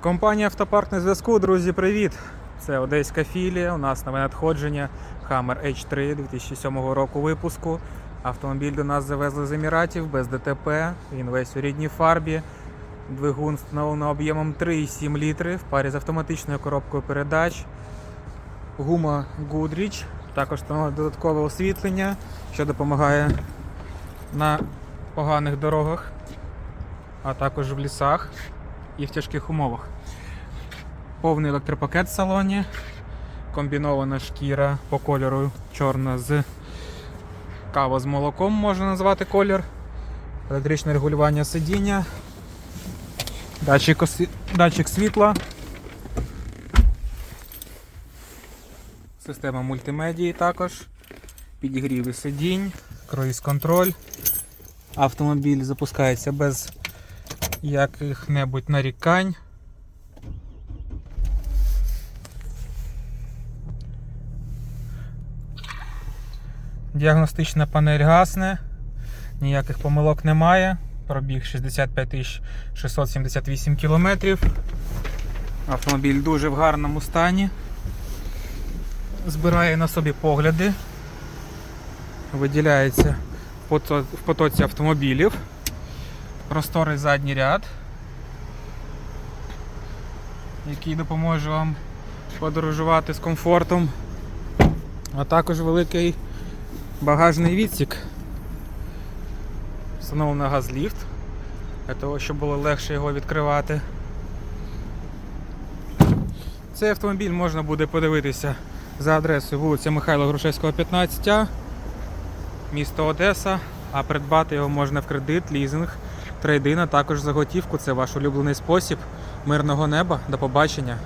Компанія Автопарк на зв'язку, друзі, привіт! Це одеська філія. У нас нове надходження Hammer H3 2007 року випуску. Автомобіль до нас завезли з Еміратів без ДТП. Він весь у рідній фарбі. Двигун встановлено об'ємом 3,7 літри в парі з автоматичною коробкою передач. Гума Goodrich. Також встановлено додаткове освітлення, що допомагає на поганих дорогах, а також в лісах і в тяжких умовах. Повний електропакет в салоні, комбінована шкіра по кольору чорна з кава з молоком можна назвати колір, електричне регулювання сидіння, датчик, осві- датчик світла, система мультимедії також, підігріви сидінь, круїз контроль. Автомобіль запускається без яких-небудь нарікань. Діагностична панель гасне, ніяких помилок немає. Пробіг 65 678 кілометрів. Автомобіль дуже в гарному стані. Збирає на собі погляди. Виділяється в потоці автомобілів. Просторий задній ряд, який допоможе вам подорожувати з комфортом, а також великий багажний відсік. Встановлено газліфт, для того, щоб було легше його відкривати. Цей автомобіль можна буде подивитися за адресою вулиця Михайла Грушевського, 15А, місто Одеса, а придбати його можна в кредит, лізинг, трейдин, а також за готівку. Це ваш улюблений спосіб мирного неба. До побачення.